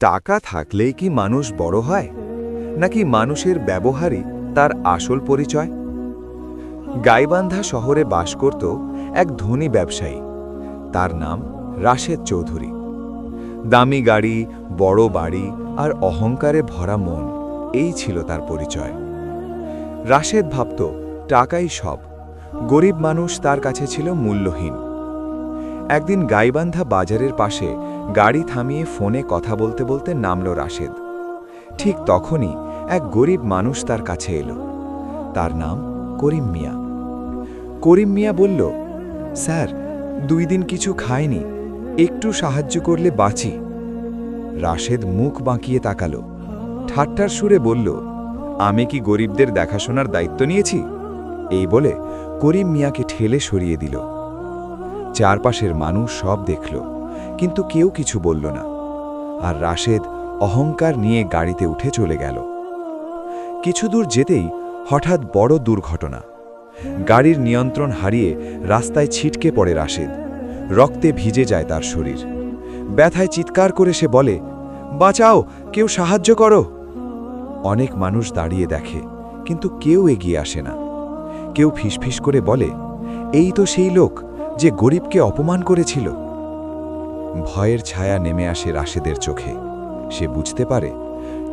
টাকা থাকলেই কি মানুষ বড় হয়? নাকি মানুষের ব্যবহারই তার আসল পরিচয়? গাইবান্ধা শহরে বাস করত এক ধনী ব্যবসায়ী। তার নাম রাশেদ চৌধুরী। দামি গাড়ি, বড় বাড়ি আর অহংকারে ভরা মন, এই ছিল তার পরিচয়। রাশেদ ভাবত, টাকাই সব। গরিব মানুষ তার কাছে ছিল মূল্যহীন। একদিন গাইবান্ধা বাজারের পাশে গাড়ি থামিয়ে ফোনে কথা বলতে বলতে নামল রাশেদ। ঠিক তখনই এক গরিব মানুষ তার কাছে এলো। তার নাম করিম মিয়া। করিম মিয়া বলল, স্যার, দুই দিন কিছু খায়নি একটু সাহায্য করলে বাঁচি। রাশেদ মুখ বাঁকিয়ে তাকালো। ঠাট্টার সুরে বলল, আমি কি গরিবদের দেখাশোনার দায়িত্ব নিয়েছি? এই বলে করিম মিয়াকে ঠেলে সরিয়ে দিল। চারপাশের মানুষ সব দেখল। কিন্তু কেউ কিছু বলল না। আর রাশেদ অহংকার নিয়ে গাড়িতে উঠে চলে গেল। কিছু দূর যেতেই হঠাৎ বড় দুর্ঘটনা। গাড়ির নিয়ন্ত্রণ হারিয়ে রাস্তায় ছিটকে পড়ে রাশেদ। রক্তে ভিজে যায় তার শরীর। ব্যথায় চিৎকার করে সে বলে, বাঁচাও, কেউ সাহায্য করো। অনেক মানুষ দাঁড়িয়ে দেখে, কিন্তু কেউ এগিয়ে আসে না। কেউ ফিসফিস করে বলে, এই তো সেই লোক যে গরিবকে অপমান করেছিল। ভয়ের ছায়া নেমে আসে রাশেদের চোখে। সে বুঝতে পারে,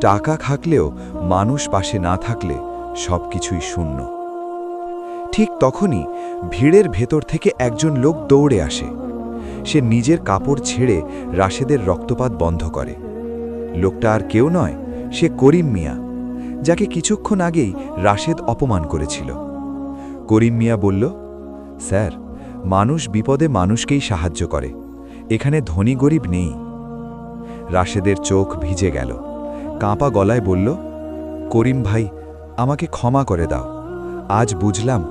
টাকা খাকলেও মানুষ পাশে না থাকলে সবকিছুই শূন্য। ঠিক তখনই ভিড়ের ভেতর থেকে একজন লোক দৌড়ে আসে। সে নিজের কাপড় ছেড়ে রাশেদের রক্তপাত বন্ধ করে। লোকটা আর কেউ নয়, সে করিম মিয়া, যাকে কিছুক্ষণ আগেই রাশেদ অপমান করেছিল। করিম মিয়া বলল, স্যার, মানুষ বিপদে মানুষকেই সাহায্য করে। এখানে ধনী গরিব নেই। রাশেদের চোখ ভিজে গেল। কাঁপা গলায় বলল, করিম ভাই, আমাকে ক্ষমা করে দাও। আজ বুঝলাম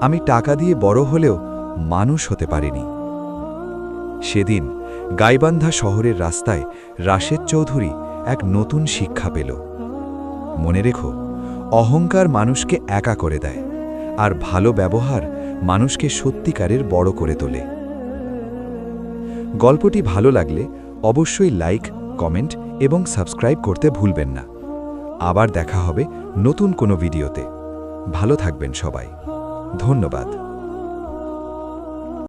আমি টাকা দিয়ে বড় হলেও মানুষ হতে পারিনি। সেদিন গাইবান্ধা শহরের রাস্তায় রাশেদ চৌধুরী এক নতুন শিক্ষা পেল। মনে রেখো, অহংকার মানুষকে একা করে দেয়, আর ভালো ব্যবহার মানুষকে সত্যিকারের বড় করে তোলে। গল্পটি ভালো লাগলে অবশ্যই লাইক, কমেন্ট এবং সাবস্ক্রাইব করতে ভুলবেন না। আবার দেখা হবে নতুন কোনো ভিডিওতে। ভালো থাকবেন সবাই। ধন্যবাদ।